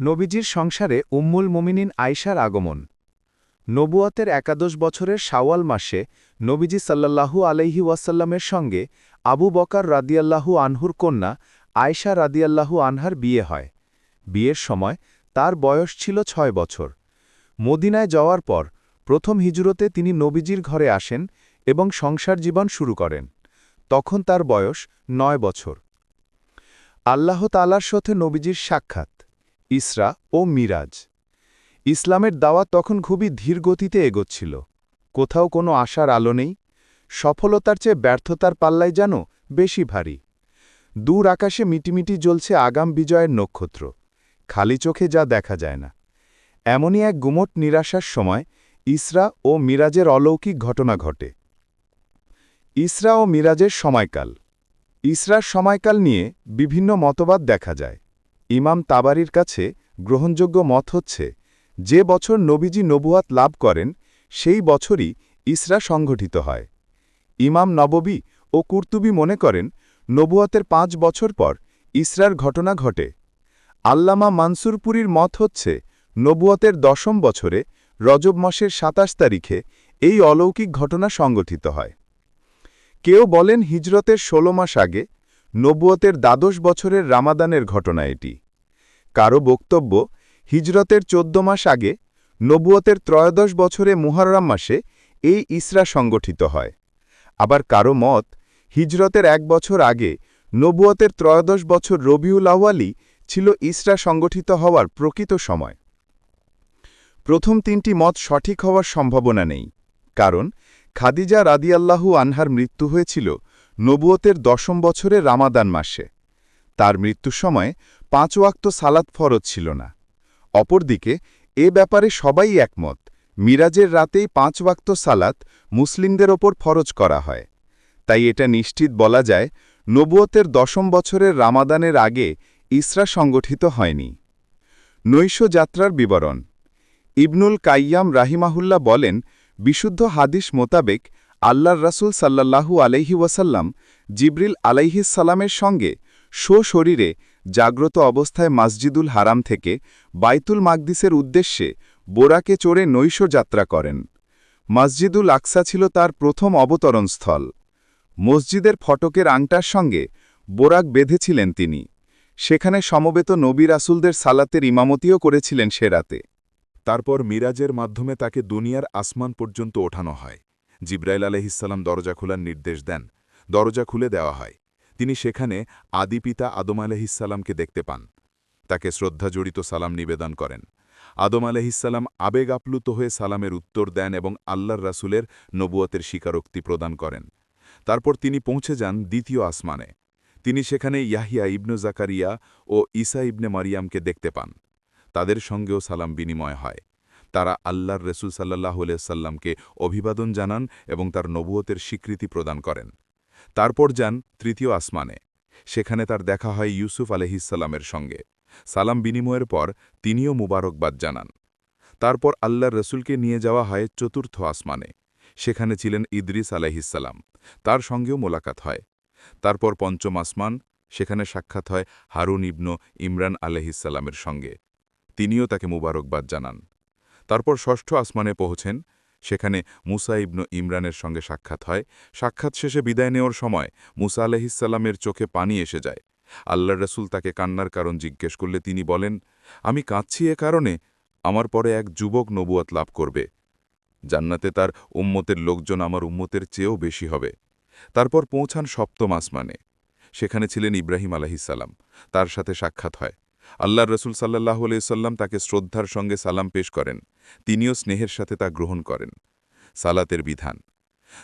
নবীজির সংসারে উম্মুল মোমিনিন আয়সার আগমন। নবুয়াতের একাদশ বছরের শাওয়াল মাসে নবীজি সাল্লাল্লাহু আলাইহি ওয়াসাল্লামের সঙ্গে আবু বকার রাদিয়াল্লাহু আনহুর কন্যা আয়সা রাদিয়াল্লাহু আনহার বিয়ে হয়। বিয়ের সময় তার বয়স ছিল ছয় বছর। মদিনায় যাওয়ার পর প্রথম হিজুরতে তিনি নবীজির ঘরে আসেন এবং সংসার জীবন শুরু করেন। তখন তার বয়স নয় বছর। আল্লাহ তালার সাথে নবীজির সাক্ষাৎ। ইসরা ও মিরাজ। ইসলামের দাওয়াত তখন খুবই ধীর গতিতে এগোচ্ছিল। কোথাও কোনো আশার আলো নেই। সফলতার চেয়ে ব্যর্থতার পাল্লায় যেন বেশি ভারী। দূর আকাশে মিটিমিটি জ্বলছে আগাম বিজয়ের নক্ষত্র। খালি চোখে যা দেখা যায় না। এমনই এক গুমট নিরাশার সময় ইসরা ও মিরাজের অলৌকিক ঘটনা ঘটে। ইসরা ও মিরাজের সময়কাল। ইসরার সময়কাল নিয়ে বিভিন্ন মতবাদ দেখা যায়। ইমাম তাবারির কাছে গ্রহণযোগ্য মত হচ্ছে, যে বছর নবীজি নবুয়াত লাভ করেন, সেই বছরই ইসরা সংঘটিত হয়। ইমাম নববী ও কুর্তুবি মনে করেন, নবুয়াতের পাঁচ বছর পর ইসরার ঘটনা ঘটে। আল্লামা মানসুরপুরীর মত হচ্ছে, নবুয়াতের দশম বছরে রজব মাসের সাতাশ তারিখে এই অলৌকিক ঘটনা সংগঠিত হয়। কেউ বলেন হিজরতের ষোলো মাস আগে নবুয়তের দ্বাদশ বছরের রামাদানের ঘটনা এটি। কারও বক্তব্য, হিজরতের চোদ্দ মাস আগে, নবুয়তের ত্রয়োদশ বছরে মুহররাম মাসে এই ইসরা সংগঠিত হয়। আবার কারও মত, হিজরতের এক বছর আগে নবুয়তের ত্রয়োদশ বছর রবিউল আওয়ালি ছিল ইসরা সংগঠিত হওয়ার প্রকৃত সময়। প্রথম তিনটি মত সঠিক হওয়ার সম্ভাবনা নেই। কারণ, খাদিজা রাদিয়াল্লাহু আনহার মৃত্যু হয়েছিল নবুয়তের দশম বছরে রামাদান মাসে। তার মৃত্যুর সময় পাঁচ ওয়াক্ত সালাত ফরজ ছিল না। অপরদিকে, এ ব্যাপারে সবাই একমত, মিরাজের রাতেই পাঁচ ওয়াক্ত সালাত মুসলিমদের ওপর ফরজ করা হয়। তাই এটা নিশ্চিত বলা যায়, নবুয়তের দশম বছরের রামাদানের আগে ইসরা সংগঠিত হয়নি। নৈশ যাত্রার বিবরণ। ইবনুল কাইয়াম রাহিমাহুল্লা বলেন, বিশুদ্ধ হাদিস মোতাবেক আল্লাহর রাসুল সাল্লাল্লাহু আলাইহি ওয়াসাল্লাম জিব্রিল আলাইহিসাল্লামের সঙ্গে শো শরীরে জাগ্রত অবস্থায় মসজিদুল হারাম থেকে বাইতুল মাকদিসের উদ্দেশ্যে বোরাকে চড়ে নৈশ যাত্রা করেন। মসজিদুল আকসা ছিল তার প্রথম অবতরণস্থল মসজিদের ফটকের আংটার সঙ্গে বোরাক বেঁধেছিলেন তিনি। সেখানে সমবেত নবী রাসুলদের সালাতের ইমামতিও করেছিলেন সে রাতে। তারপর মিরাজের মাধ্যমে তাকে দুনিয়ার আসমান পর্যন্ত ওঠানো হয়। জিব্রাইল আলহিসাল্লাম দরজা খোলার নির্দেশ দেন। দরজা খুলে দেওয়া হয়। তিনি সেখানে আদিপিতা আদম আলহিসাল্লামকে দেখতে পান। তাকে শ্রদ্ধা জড়িত সালাম নিবেদন করেন। আদম আলহিসাল্লাম আবেগ আপ্লুত হয়ে সালামের উত্তর দেন এবং আল্লাহর রাসুলের নবুয়তের স্বীকারোক্তি প্রদান করেন। তারপর তিনি পৌঁছে যান দ্বিতীয় আসমানে। তিনি সেখানে ইয়াহিয়া ইবনু জাকারিয়া ও ঈসা ইবনে মারিয়ামকে দেখতে পান। তাদের সঙ্গেও সালাম বিনিময় হয়। তারা আল্লাহর রসুল সাল্লাহ সাল্লামকে অভিবাদন জানান এবং তার নবুয়তের স্বীকৃতি প্রদান করেন। তারপর যান তৃতীয় আসমানে। সেখানে তার দেখা হয় ইউসুফ আলহিসাল্লামের সঙ্গে। সালাম বিনিময়ের পর তিনিও মুবারকবাদ জানান। তারপর আল্লাহর রসুলকে নিয়ে যাওয়া হয় চতুর্থ আসমানে। সেখানে ছিলেন ইদ্রিস আলহিসাল্লাম তার সঙ্গেও মোলাকাত হয়। তারপর পঞ্চম আসমান। সেখানে সাক্ষাৎ হয় হারুন ইবনু ইমরান আলহিসাল্লামের সঙ্গে। তিনিও তাকে মুবারকবাদ জানান। তারপর ষষ্ঠ আসমানে পৌঁছেন, সেখানে মুসা ইবনু ইমরানের সঙ্গে সাক্ষাৎ হয়। সাক্ষাৎ শেষে বিদায় নেওয়ার সময় মুসা আলহিসাল্লামের চোখে পানি এসে যায়। আল্লাহ রসুল তাকে কান্নার কারণ জিজ্ঞেস করলে তিনি বলেন, আমি কাঁদছি এ কারণে, আমার পরে এক যুবক নবুয়াত লাভ করবে। জান্নাতে তার উম্মতের লোকজন আমার উম্মতের চেয়েও বেশি হবে। তারপর পৌঁছান সপ্তম আসমানে। সেখানে ছিলেন ইব্রাহিম আলহিসাল্লাম তার সাথে সাক্ষাৎ হয়। আল্লাহর রসুল সাল্লাহ সাল্লাম তাকে শ্রদ্ধার সঙ্গে সালাম পেশ করেন। তিনিও স্নেহের সাথে তা গ্রহণ করেন। সালাতের বিধান।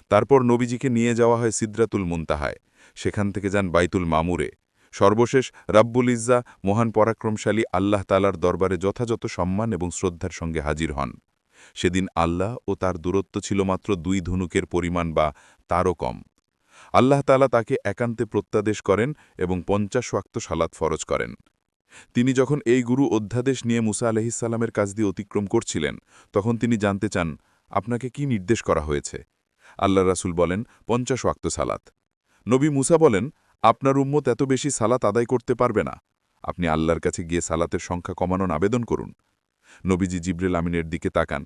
তারপর নবীজিকে নিয়ে যাওয়া হয় সিদ্রাতুল মুন্তাহায়। সেখান থেকে যান বাইতুল মামুরে। সর্বশেষ রাব্বুল ইজ্জা, মহান পরাক্রমশালী আল্লাহ তালার দরবারে যথাযথ সম্মান এবং শ্রদ্ধার সঙ্গে হাজির হন। সেদিন আল্লাহ ও তার দূরত্ব ছিল মাত্র দুই ধনুকের পরিমাণ বা তারও কম। আল্লাহ তালা তাকে একান্তে প্রত্যাদেশ করেন এবং পঞ্চাশ ওয়াক্ত সালাত ফরজ করেন। তিনি যখন এই গুরু অধ্যাদেশ নিয়ে মুসা আলহিসাল্লামের কাজ দিয়ে অতিক্রম করছিলেন, তখন তিনি জানতে চান, আপনাকে কি নির্দেশ করা হয়েছে? আল্লাহ রাসুল বলেন, পঞ্চাশ ওয়াক্ত সালাত। নবী মুসা বলেন, আপনার উম্মত এত বেশি সালাত আদায় করতে পারবে না। আপনি আল্লাহর কাছে গিয়ে সালাতের সংখ্যা কমানোর আবেদন করুন। নবীজি জিব্রিল আমিনের দিকে তাকান।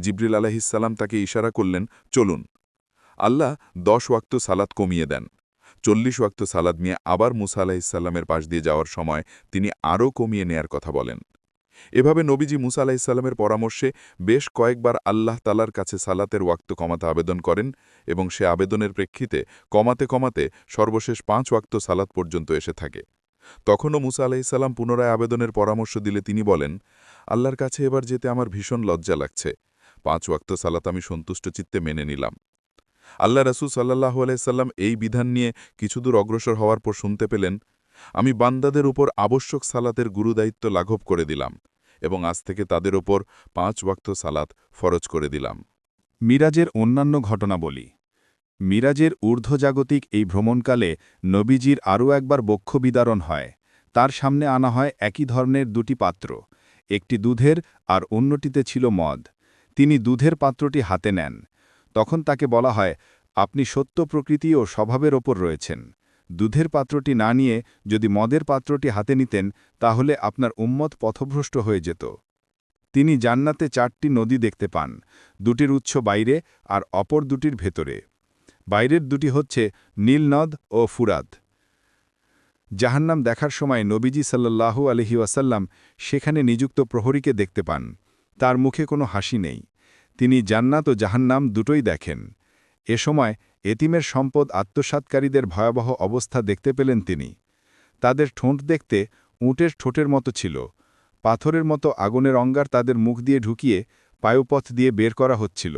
জিব্রিল আলাহিসাল্লাম তাকে ইশারা করলেন, চলুন। আল্লাহ দশ ওয়াক্ত সালাত কমিয়ে দেন। চল্লিশ ওয়াক্ত সালাদ নিয়ে আবার মুসা আলাহিসাল্লামের পাশ দিয়ে যাওয়ার সময় তিনি আরও কমিয়ে নেয়ার কথা বলেন। এভাবে নবীজি মুসা আলাহিসাল্লামের পরামর্শে বেশ কয়েকবার আল্লাহ তালার কাছে সালাতের ওয়াক্ত কমাতে আবেদন করেন এবং সে আবেদনের প্রেক্ষিতে কমাতে কমাতে সর্বশেষ পাঁচ ওয়াক্ত সালাত পর্যন্ত এসে থাকে। তখনও মুসা আলাহিসাল্লাম পুনরায় আবেদনের পরামর্শ দিলে তিনি বলেন, আল্লাহর কাছে এবার যেতে আমার ভীষণ লজ্জা লাগছে। পাঁচ ওয়াক্ত সালাত আমি সন্তুষ্ট চিত্তে মেনে নিলাম। আল্লাহ রসুল সাল্লাহ আলাইসাল্লাম এই বিধান নিয়ে কিছুদূর অগ্রসর হওয়ার পর শুনতে পেলেন, আমি বান্দাদের উপর আবশ্যক সালাতের গুরুদায়িত্ব লাঘব করে দিলাম এবং আজ থেকে তাদের ওপর পাঁচ ওয়াক্ত সালাত ফরজ করে দিলাম। মিরাজের অন্যান্য ঘটনা বলি। মিরাজের ঊর্ধ্বজাগতিক এই ভ্রমণকালে নবীজির আরও একবার বক্ষ বিদারণ হয়। তার সামনে আনা হয় একই ধরনের দুটি পাত্র, একটি দুধের আর অন্যটিতে ছিল মদ। তিনি দুধের পাত্রটি হাতে নেন। তখন তাকে বলা হয়, আপনি সত্য প্রকৃতি ও স্বভাবের ওপর রয়েছেন। দুধের পাত্রটি না নিয়ে যদি মদের পাত্রটি হাতে নিতেন, তাহলে আপনার উম্মত পথভ্রষ্ট হয়ে যেত। তিনি জান্নাতে চারটি নদী দেখতে পান, দুটির উৎস বাইরে আর অপর দুটির ভেতরে। বাইরের দুটি হচ্ছে নীলনদ ও ফুরাদ জাহান্নাম দেখার সময় নবীজি সাল্লাল্লাহু আলহি ওয়াসাল্লাম সেখানে নিযুক্ত প্রহরীকে দেখতে পান। তার মুখে কোনো হাসি নেই। তিনি জান্নাত ও জাহান্নাম দুটোই দেখেন। এ সময় এতিমের সম্পদ আত্মসাতকারীদের ভয়াবহ অবস্থা দেখতে পেলেন তিনি। তাদের ঠোঁট দেখতে উঁটের ঠোঁটের মতো ছিল। পাথরের মতো আগুনের অঙ্গার তাদের মুখ দিয়ে ঢুকিয়ে পায়ুপথ দিয়ে বের করা হচ্ছিল।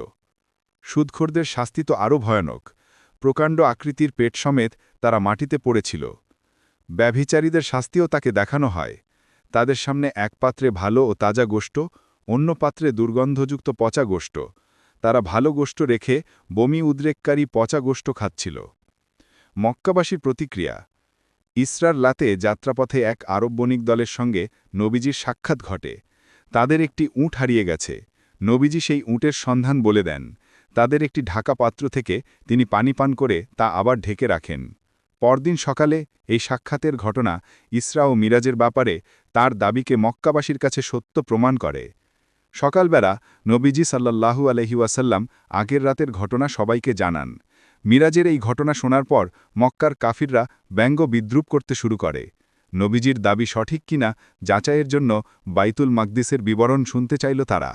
সুদখোরদের শাস্তি তো আরও ভয়ানক। প্রকাণ্ড আকৃতির পেট সমেত তারা মাটিতে পড়েছিল। ব্যভিচারীদের শাস্তিও তাকে দেখানো হয়। তাদের সামনে এক পাত্রে ভালো ও তাজা গোষ্ঠ অন্য পাত্রে দুর্গন্ধযুক্ত পচা গোষ্ঠ। তারা ভালো গোষ্ঠ রেখে বমি উদ্রেককারী পচা গোষ্ঠ খাচ্ছিল। মক্কাবাসীর প্রতিক্রিয়া। ইসরার লাতে যাত্রাপথে এক আরব বণিক দলের সঙ্গে নবীজির সাক্ষাৎ ঘটে। তাদের একটি উঁট হারিয়ে গেছে। নবীজি সেই উঁটের সন্ধান বলে দেন। তাদের একটি ঢাকা পাত্র থেকে তিনি পানি পান করে তা আবার ঢেকে রাখেন। পরদিন সকালে এই সাক্ষাতের ঘটনা ইসরা ও মিরাজের ব্যাপারে তার দাবিকে মক্কাবাসীর কাছে সত্য প্রমাণ করে। সকালবেলা নবীজি সাল্লাল্লাহু আলহি ওয়াসাল্লাম আগের রাতের ঘটনা সবাইকে জানান। মিরাজের এই ঘটনা শোনার পর মক্কার কাফিররা ব্যঙ্গ বিদ্রুপ করতে শুরু করে। নবীজির দাবি সঠিক কিনা যাচাইয়ের জন্য বাইতুল মাকদিসের বিবরণ শুনতে চাইল তারা।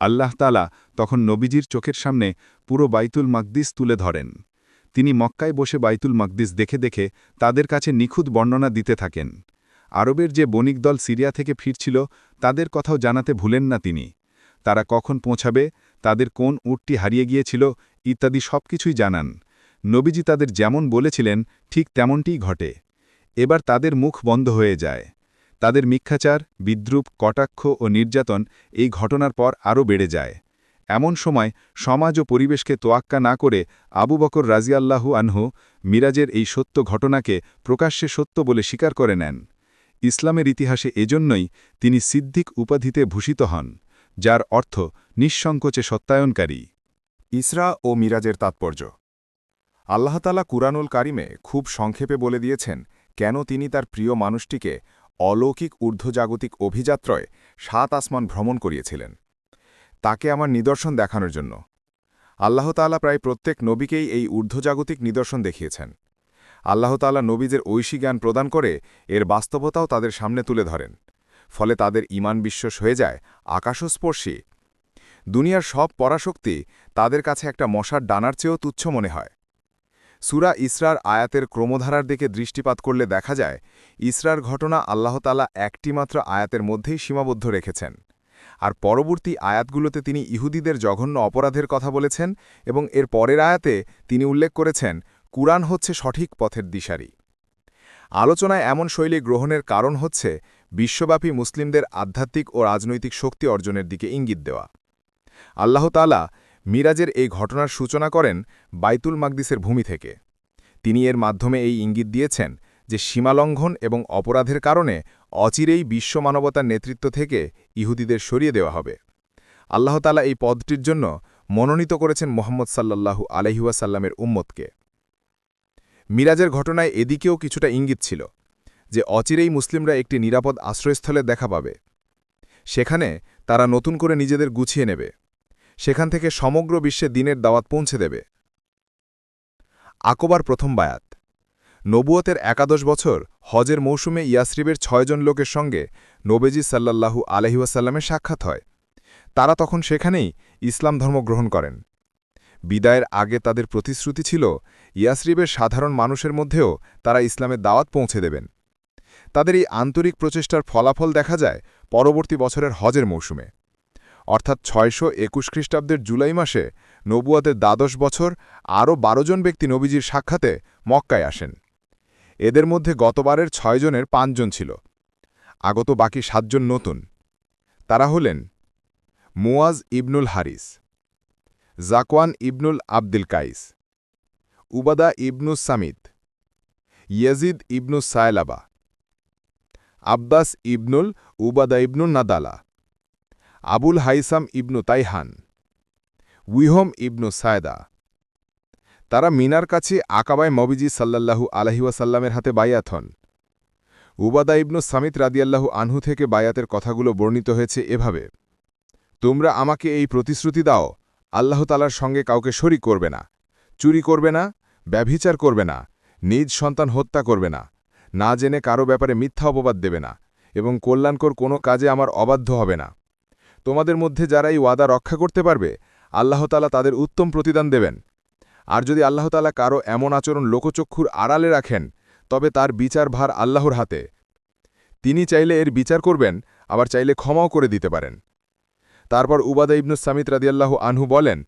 আল্লাহ তালা তখন নবীজির চোখের সামনে পুরো বাইতুল মাকদিস তুলে ধরেন। তিনি মক্কায় বসে বাইতুল মাকদিস দেখে দেখে তাদের কাছে নিখুঁত বর্ণনা দিতে থাকেন। আরবের যে বণিক দল সিরিয়া থেকে ফিরছিল, তাদের কথাও জানাতে ভুলেন না তিনি। তারা কখন পৌঁছাবে, তাদের কোন উটটি হারিয়ে গিয়েছিল, ইত্যাদি সব কিছুই জানান। নবীজি তাদের যেমন বলেছিলেন, ঠিক তেমনটিই ঘটে। এবার তাদের মুখ বন্ধ হয়ে যায়। তাদের মিথ্যাচার, বিদ্রুপ, কটাক্ষ ও নির্যাতন এই ঘটনার পর আরও বেড়ে যায়। এমন সময় সমাজ ও পরিবেশকে তোয়াক্কা না করে আবু বকর রাজিয়াল্লাহু আনহু মিরাজের এই সত্য ঘটনাকে প্রকাশ্যে সত্য বলে স্বীকার করে নেন। ইসলামের ইতিহাসে এজন্যই তিনি সিদ্দিক উপাধিতে ভূষিত হন, যার অর্থ নিঃসংকোচে সত্যায়নকারী। ইসরা ও মিরাজের তাৎপর্য। আল্লাহতালা কুরআনুল কারিমে খুব সংক্ষেপে বলে দিয়েছেন, কেন তিনি তার প্রিয় মানুষটিকে অলৌকিক ঊর্ধ্বজাগতিক অভিযাত্রয় সাত আসমান ভ্রমণ করিয়েছিলেন। তাকে আমার নিদর্শন দেখানোর জন্য। আল্লাহতালা প্রায় প্রত্যেক নবীকেই এই ঊর্ধ্বজাগতিক নিদর্শন দেখিয়েছেন। আল্লাহতালা নবীজের ঐশী জ্ঞান প্রদান করে এর বাস্তবতাও তাদের সামনে তুলে ধরেন। ফলে তাদের ইমান বিশ্বাস হয়ে যায় আকাশস্পর্শী। দুনিয়ার সব পরাশক্তি তাদের কাছে একটা মশার ডানার চেয়েও তুচ্ছ মনে হয়। সুরা ইসরার আয়াতের ক্রমধারার দিকে দৃষ্টিপাত করলে দেখা যায়, ইসরার ঘটনা আল্লাহতালা একটিমাত্র আয়াতের মধ্যেই সীমাবদ্ধ রেখেছেন। আর পরবর্তী আয়াতগুলোতে তিনি ইহুদিদের জঘন্য অপরাধের কথা বলেছেন এবং এর পরের আয়াতে তিনি উল্লেখ করেছেন কুরআন হচ্ছে সঠিক পথের দিশারি। আলোচনায় এমন শৈলী গ্রহণের কারণ হচ্ছে বিশ্বব্যাপী মুসলিমদের আধ্যাত্মিক ও রাজনৈতিক শক্তি অর্জনের দিকে ইঙ্গিত দেওয়া। আল্লাহ আল্লাহতালা মিরাজের এই ঘটনার সূচনা করেন বাইতুল মাকদিসের ভূমি থেকে। তিনি এর মাধ্যমে এই ইঙ্গিত দিয়েছেন যে সীমালঙ্ঘন এবং অপরাধের কারণে অচিরেই বিশ্ব মানবতার নেতৃত্ব থেকে ইহুদিদের সরিয়ে দেওয়া হবে। আল্লাহতালা এই পদটির জন্য মনোনীত করেছেন মোহাম্মদ সাল্লাল্লাহু আলহিউসাল্লামের উম্মতকে। মিরাজের ঘটনায় এদিকেও কিছুটা ইঙ্গিত ছিল, যে অচিরেই মুসলিমরা একটি নিরাপদ আশ্রয়স্থলে দেখা পাবে। সেখানে তারা নতুন করে নিজেদের গুছিয়ে নেবে। সেখান থেকে সমগ্র বিশ্বে দিনের দাওয়াত পৌঁছে দেবে। আকবার প্রথম বায়াত। নবুয়তের একাদশ বছর হজের মৌসুমে ইয়াসরিবের ছয়জন লোকের সঙ্গে নবেজি সাল্লাল্লাহু আলহিউসাল্লামের সাক্ষাৎ হয়। তারা তখন সেখানেই ইসলাম ধর্ম গ্রহণ করেন। বিদায়ের আগে তাদের প্রতিশ্রুতি ছিল, ইয়াসরিবের সাধারণ মানুষের মধ্যেও তারা ইসলামের দাওয়াত পৌঁছে দেবেন। তাদের এই আন্তরিক প্রচেষ্টার ফলাফল দেখা যায় পরবর্তী বছরের হজের মৌসুমে। অর্থাৎ ছয়শো একুশ খ্রিস্টাব্দের জুলাই মাসে নবুয়াদের দ্বাদশ বছর আরও বারো জন ব্যক্তি নবীজির সাক্ষাতে মক্কায় আসেন। এদের মধ্যে গতবারের ছয়জনের পাঁচজন ছিল। আগত বাকি সাতজন নতুন। তারা হলেন মুয়াজ ইবনুল হারিস। জাকওয়ান ইবনুল আবদিল কাইস, উবাদা ইবনু সামিদ ইয়াজিদ ইবনু সায়লাবা, আব্বাস ইবনুল, উবাদা ইবনুল নাদালা, আবুল হাইসাম ইবনু তাইহান, উইহম ইবনু সায়দা। তারা মিনার কাছে আকাবায় মবিজি সাল্লাল্লাহু আলহিউসাল্লামের হাতে বায়াত হন। উবাদা ইবনু সামিত রাদিয়াল্লাহু আনহু থেকে বায়াতের কথাগুলো বর্ণিত হয়েছে এভাবে, তোমরা আমাকে এই প্রতিশ্রুতি দাও আল্লাহ তালার সঙ্গে কাউকে শরিক করবে না, চুরি করবে না, ব্যভিচার করবে না, নিজ সন্তান হত্যা করবে না না জেনে কারও ব্যাপারে মিথ্যা অপবাদ দেবে না এবং কল্যাণকর কোনো কাজে আমার অবাধ্য হবে না। তোমাদের মধ্যে যারা এই ওয়াদা রক্ষা করতে পারবে আল্লাহতালা তাদের উত্তম প্রতিদান দেবেন। আর যদি আল্লাহতালা কারও এমন আচরণ লোকচক্ষুর আড়ালে রাখেন, তবে তার বিচার ভার আল্লাহর হাতে। তিনি চাইলে এর বিচার করবেন, আবার চাইলে ক্ষমাও করে দিতে পারেন। তারপর উবাদা ইবনুস সামিত রাদিয়াল্লাহু আনহু বলেন,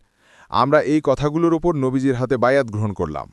আমরা এই কথাগুলোর ওপর নবীজির হাতে বায়াত গ্রহণ করলাম।